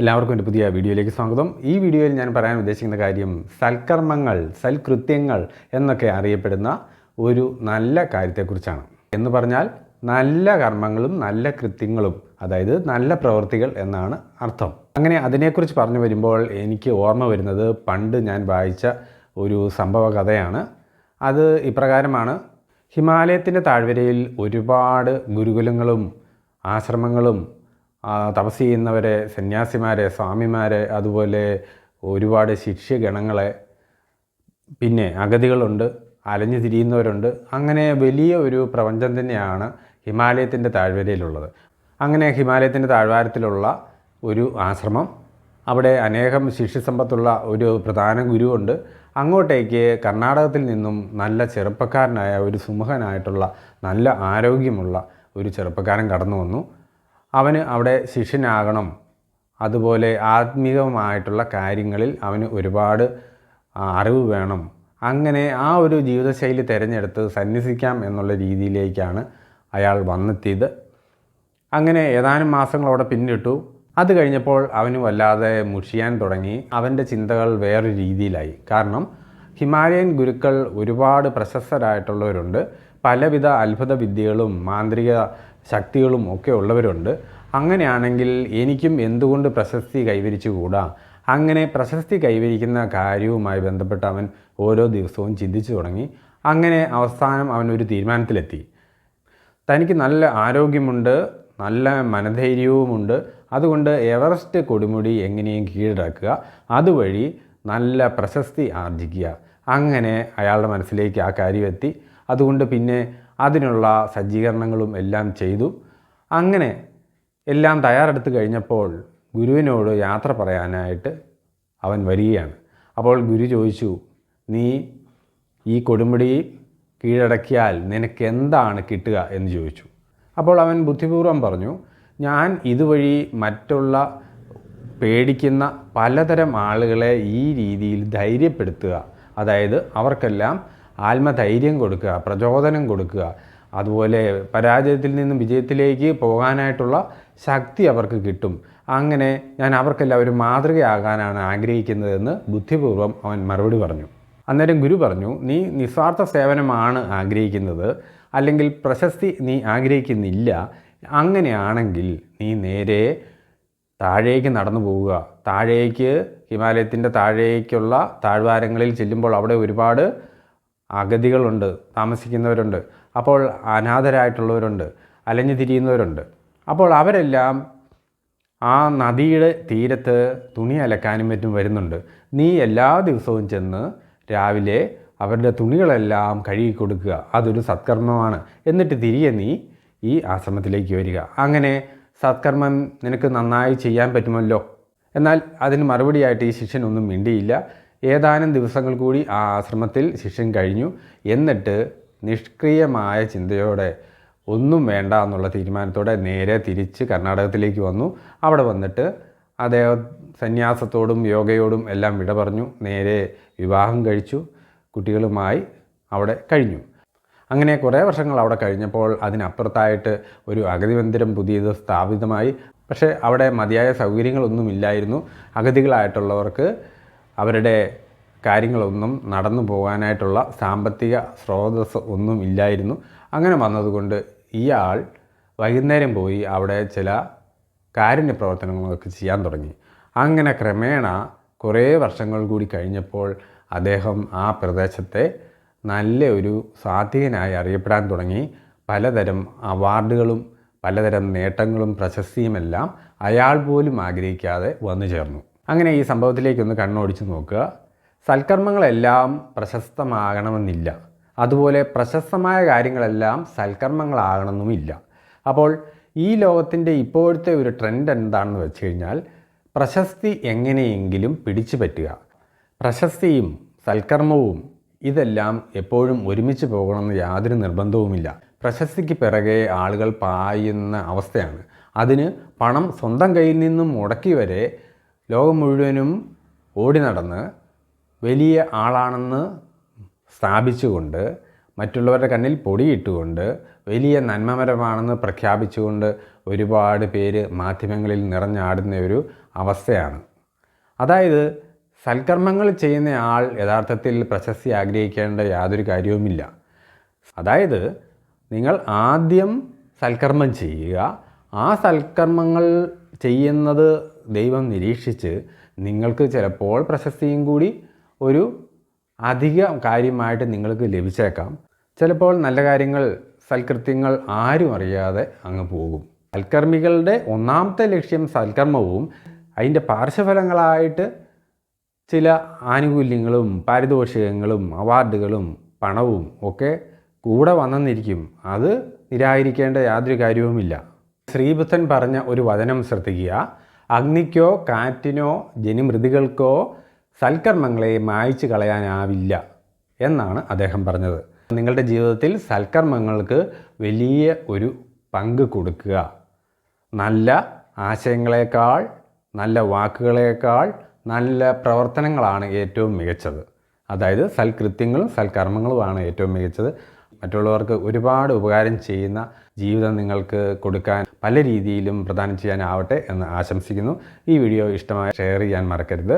എല്ലാവർക്കും എന്റെ പുതിയ വീഡിയോയിലേക്ക് സ്വാഗതം. ഈ വീഡിയോയിൽ ഞാൻ പറയാൻ ഉദ്ദേശിക്കുന്ന കാര്യം സൽക്കർമ്മങ്ങൾ സൽകൃത്യങ്ങൾ എന്നൊക്കെ അറിയപ്പെടുന്ന ഒരു നല്ല കാര്യത്തെക്കുറിച്ചാണ്. എന്ന് പറഞ്ഞാൽ നല്ല കർമ്മങ്ങളും നല്ല കൃത്യങ്ങളും അതായത് നല്ല പ്രവൃത്തികൾ എന്നാണ് അർത്ഥം. അങ്ങനെ അതിനെക്കുറിച്ച് പറഞ്ഞു വരുമ്പോൾ എനിക്ക് ഓർമ്മ വരുന്നത് പണ്ട് ഞാൻ വായിച്ച ഒരു സംഭവ കഥയാണ് അത് ഇപ്രകാരമാണ്. ഹിമാലയത്തിന്റെ താഴ്വരയിൽ ഒരുപാട് ഗുരുകുലങ്ങളും ആശ്രമങ്ങളും തപസ് ചെയ്യുന്നവരെ സന്യാസിമാരെ സ്വാമിമാരെ അതുപോലെ ഒരുപാട് ശിഷ്യഗണങ്ങളെ പിന്നെ അഗതികളുണ്ട് അലഞ്ഞു തിരിയുന്നവരുണ്ട്. അങ്ങനെ വലിയ ഒരു പ്രപഞ്ചം തന്നെയാണ് ഹിമാലയത്തിന്റെ താഴ്വരയിലുള്ളത്. അങ്ങനെ ഹിമാലയത്തിന്റെ താഴ്വാരത്തിലുള്ള ഒരു ആശ്രമം അവിടെ അനേകം ശിഷ്യസമ്പത്തുള്ള ഒരു പ്രധാന ഗുരുവുണ്ട്. അങ്ങോട്ടേക്ക് കർണാടകത്തിൽ നിന്നും നല്ല ചെറുപ്പക്കാരനായ ഒരു സുമുഖനായിട്ടുള്ള നല്ല ആരോഗ്യമുള്ള ഒരു ചെറുപ്പക്കാരൻ കടന്നു വന്നു അവന് അവിടെ ശിഷ്യനാകണം. അതുപോലെ ആത്മീകമായിട്ടുള്ള കാര്യങ്ങളിൽ അവന് ഒരുപാട് അറിവ് വേണം. അങ്ങനെ ആ ഒരു ജീവിതശൈലി തിരഞ്ഞെടുത്ത് സന്യസിക്കാം എന്നുള്ള രീതിയിലേക്കാണ് അയാൾ വന്നെത്തിയത്. അങ്ങനെ ഏതാനും മാസങ്ങൾ അവിടെ പിന്നിട്ടു. അത് കഴിഞ്ഞപ്പോൾ അവന് വല്ലാതെ മുഷിയാൻ തുടങ്ങി. അവന്റെ ചിന്തകൾ വേറൊരു രീതിയിലായി. കാരണം ഹിമാലയൻ ഗുരുക്കൾ ഒരുപാട് പ്രശസ്തരായിട്ടുള്ളവരുണ്ട്. പലവിധ അത്ഭുത വിദ്യകളും മാന്ത്രിക ശക്തികളും ഒക്കെ ഉള്ളവരുണ്ട്. അങ്ങനെയാണെങ്കിൽ എനിക്കും എന്തുകൊണ്ട് പ്രശസ്തി കൈവരിച്ചുകൂടാ അങ്ങനെ പ്രശസ്തി കൈവരിക്കുന്ന കാര്യവുമായി ബന്ധപ്പെട്ട് അവൻ ഓരോ ദിവസവും ചിന്തിച്ചു തുടങ്ങി. അങ്ങനെ അവസാനം അവൻ ഒരു തീരുമാനത്തിലെത്തി. തനിക്ക് നല്ല ആരോഗ്യമുണ്ട് നല്ല മനധൈര്യവുമുണ്ട്. അതുകൊണ്ട് എവറസ്റ്റ് കൊടുമുടി എങ്ങനെയും കീഴടക്കുക. അതുവഴി നല്ല പ്രശസ്തി ആർജിക്കുക. അങ്ങനെ അയാളുടെ മനസ്സിലേക്ക് ആ കാര്യം എത്തി അതുകൊണ്ട് പിന്നെ അതിനുള്ള സജ്ജീകരണങ്ങളും എല്ലാം ചെയ്തു. അങ്ങനെ എല്ലാം തയ്യാറെടുത്ത് കഴിഞ്ഞപ്പോൾ ഗുരുവിനോട് യാത്ര പറയാനായിട്ട് അവൻ വരികയാണ്. അപ്പോൾ ഗുരു ചോദിച്ചു നീ ഈ കൊടുമുടി കീഴടക്കിയാൽ നിനക്ക് എന്താണ് കിട്ടുക? എന്ന് ചോദിച്ചു. അപ്പോൾ അവൻ ബുദ്ധിപൂർവം പറഞ്ഞു ഞാൻ ഇതുവഴി മറ്റുള്ള പേടിക്കുന്ന പലതരം ആളുകളെ ഈ രീതിയിൽ ധൈര്യപ്പെടുത്തുക. അതായത് അവർക്കെല്ലാം ആത്മധൈര്യം കൊടുക്കുക പ്രചോദനം കൊടുക്കുക. അതുപോലെ പരാജയത്തിൽ നിന്നും വിജയത്തിലേക്ക് പോകാനായിട്ടുള്ള ശക്തി അവർക്ക് കിട്ടും. അങ്ങനെ ഞാൻ അവർക്കെല്ലാം ഒരു മാതൃകയാകാനാണ് ആഗ്രഹിക്കുന്നതെന്ന് ബുദ്ധിപൂർവം അവൻ മറുപടി പറഞ്ഞു. അന്നേരം ഗുരു പറഞ്ഞു നീ നിസ്വാർത്ഥ സേവനമാണ് ആഗ്രഹിക്കുന്നത് അല്ലെങ്കിൽ പ്രശസ്തി നീ ആഗ്രഹിക്കുന്നില്ല. അങ്ങനെയാണെങ്കിൽ നീ നേരെ താഴേക്ക് നടന്നു പോവുക. താഴേക്ക് ഹിമാലയത്തിന്റെ താഴേക്കുള്ള താഴ്വാരങ്ങളിൽ ചെല്ലുമ്പോൾ അവിടെ ഒരുപാട് അഗതികളുണ്ട് താമസിക്കുന്നവരുണ്ട് അപ്പോൾ അനാഥരായിട്ടുള്ളവരുണ്ട് അലഞ്ഞു തിരിയുന്നവരുണ്ട്. അപ്പോൾ അവരെല്ലാം ആ നദിയുടെ തീരത്ത് തുണി അലക്കാനും മറ്റും വരുന്നുണ്ട്. നീ എല്ലാ ദിവസവും ചെന്ന് രാവിലെ അവരുടെ തുണികളെല്ലാം കഴുകി കൊടുക്കുക. അതൊരു സത്കർമ്മമാണ്. എന്നിട്ട് തിരികെ നീ ഈ ആശ്രമത്തിലേക്ക് വരിക. അങ്ങനെ സത്കർമ്മം നിനക്ക് നന്നായി ചെയ്യാൻ പറ്റുമല്ലോ. എന്നാൽ അതിന് മറുപടിയായിട്ട് ഈ ശിഷ്യനൊന്നും മിണ്ടിയില്ല. ഏതാനും ദിവസങ്ങൾ കൂടി ആ ആശ്രമത്തിൽ ശിഷ്യൻ കഴിഞ്ഞു. എന്നിട്ട് നിഷ്ക്രിയമായ ചിന്തയോടെ ഒന്നും വേണ്ട എന്നുള്ള തീരുമാനത്തോടെ നേരെ തിരിച്ച് കർണാടകത്തിലേക്ക് വന്നു. അവിടെ വന്നിട്ട് അദ്ദേഹം സന്യാസത്തോടും യോഗയോടും എല്ലാം വിട പറഞ്ഞു. നേരെ വിവാഹം കഴിച്ചു. കുട്ടികളുമായി അവിടെ കഴിഞ്ഞു. അങ്ങനെ കുറേ വർഷങ്ങൾ അവിടെ കഴിഞ്ഞപ്പോൾ അതിനപ്പുറത്തായിട്ട് ഒരു അഗതി മന്ദിരം പുതിയത് സ്ഥാപിതമായി. പക്ഷേ അവിടെ മതിയായ സൗകര്യങ്ങളൊന്നുമില്ലായിരുന്നു. അഗതികളായിട്ടുള്ളവർക്ക് അവരുടെ കാര്യങ്ങളൊന്നും നടന്നു പോകാനായിട്ടുള്ള സാമ്പത്തിക സ്രോതസ് ഒന്നും ഇല്ലായിരുന്നു. അങ്ങനെ വന്നതുകൊണ്ട് ഇയാൾ വൈകുന്നേരം പോയി അവിടെ ചില കാരുണ്യ പ്രവർത്തനങ്ങളൊക്കെ ചെയ്യാൻ തുടങ്ങി. അങ്ങനെ ക്രമേണ കുറേ വർഷങ്ങൾ കൂടി കഴിഞ്ഞപ്പോൾ അദ്ദേഹം ആ പ്രദേശത്തെ നല്ല ഒരു സാത്വികനായി അറിയപ്പെടാൻ തുടങ്ങി. പലതരം അവാർഡുകളും പലതരം നേട്ടങ്ങളും പ്രശസ്തിയുമെല്ലാം അയാൾ പോലും ആഗ്രഹിക്കാതെ വന്നു ചേർന്നു. അങ്ങനെ ഈ സംഭവത്തിലേക്കൊന്ന് കണ്ണോടിച്ച് നോക്കുക. സൽക്കർമ്മങ്ങളെല്ലാം പ്രശസ്തമാകണമെന്നില്ല. അതുപോലെ പ്രശസ്തമായ കാര്യങ്ങളെല്ലാം സൽക്കർമ്മങ്ങളാകണമെന്നുമില്ല. അപ്പോൾ ഈ ലോകത്തിന്റെ ഇപ്പോഴത്തെ ഒരു ട്രെൻഡ് എന്താണെന്ന് വെച്ച് കഴിഞ്ഞാൽ പ്രശസ്തി എങ്ങനെയെങ്കിലും പിടിച്ചു പറ്റുക. പ്രശസ്തിയും സൽക്കർമ്മവും ഇതെല്ലാം എപ്പോഴും ഒരുമിച്ച് പോകണമെന്ന് യാതൊരു നിർബന്ധവുമില്ല. പ്രശസ്തിക്ക് പിറകെ ആളുകൾ പായുന്ന അവസ്ഥയാണ്. അതിന് പണം സ്വന്തം കയ്യിൽ നിന്നും മുടക്കി വരെ ലോകം മുഴുവനും ഓടി നടന്ന് വലിയ ആളാണെന്ന് സ്ഥാപിച്ചുകൊണ്ട് മറ്റുള്ളവരുടെ കണ്ണിൽ പൊടിയിട്ടുകൊണ്ട് വലിയ നന്മമരമാണെന്ന് പ്രഖ്യാപിച്ചുകൊണ്ട് ഒരുപാട് പേര് മാധ്യമങ്ങളിൽ നിറഞ്ഞാടുന്ന ഒരു അവസ്ഥയാണ്. അതായത് സൽക്കർമ്മങ്ങൾ ചെയ്യുന്ന ആൾ യഥാർത്ഥത്തിൽ പ്രശസ്തി ആഗ്രഹിക്കേണ്ട യാതൊരു കാര്യവുമില്ല. അതായത് നിങ്ങൾ ആദ്യം സൽക്കർമ്മം ചെയ്യുക. ആ സൽക്കർമ്മങ്ങൾ ചെയ്യുന്നത് ദൈവം നിരീക്ഷിച്ച് നിങ്ങൾക്ക് ചിലപ്പോൾ പ്രശസ്തിയും കൂടി ഒരു അധിക കാര്യമായിട്ട് നിങ്ങൾക്ക് ലഭിച്ചേക്കാം. ചിലപ്പോൾ നല്ല കാര്യങ്ങൾ സൽകൃത്യങ്ങൾ ആരും അറിയാതെ അങ്ങ് പോകും. സൽക്കർമ്മികളുടെ ഒന്നാമത്തെ ലക്ഷ്യം സൽക്കർമ്മവും അതിന്റെ പാർശ്വഫലങ്ങളായിട്ട് ചില ആനുകൂല്യങ്ങളും പാരിതോഷികങ്ങളും അവാർഡുകളും പണവും ഒക്കെ കൂടെ വന്നെന്നിരിക്കും അത് നിരാകരിക്കേണ്ട യാതൊരു കാര്യവുമില്ല. ശ്രീബുദ്ധൻ പറഞ്ഞ ഒരു വചനം ശ്രദ്ധിക്കുക. അഗ്നിക്കോ കാറ്റിനോ ജനിമൃതികൾക്കോ സൽക്കർമ്മങ്ങളെ മായ്ച്ചു കളയാനാവില്ല എന്നാണ് അദ്ദേഹം പറഞ്ഞത്. നിങ്ങളുടെ ജീവിതത്തിൽ സൽക്കർമ്മങ്ങൾക്ക് വലിയ ഒരു പങ്ക് കൊടുക്കുക. നല്ല ആശയങ്ങളെക്കാൾ നല്ല വാക്കുകളേക്കാൾ നല്ല പ്രവർത്തനങ്ങളാണ് ഏറ്റവും മികച്ചത്. അതായത് സൽകൃത്യങ്ങളും സൽക്കർമ്മങ്ങളുമാണ് ഏറ്റവും മികച്ചത്. മറ്റുള്ളവർക്ക് ഒരുപാട് ഉപകാരം ചെയ്യുന്ന ജീവിതം നിങ്ങൾക്ക് കൊടുക്കാൻ പല രീതിയിലും പ്രദാനം ചെയ്യാനാവട്ടെ എന്ന് ആശംസിക്കുന്നു. ഈ വീഡിയോ ഇഷ്ടമായി ഷെയർ ചെയ്യാൻ മറക്കരുത്.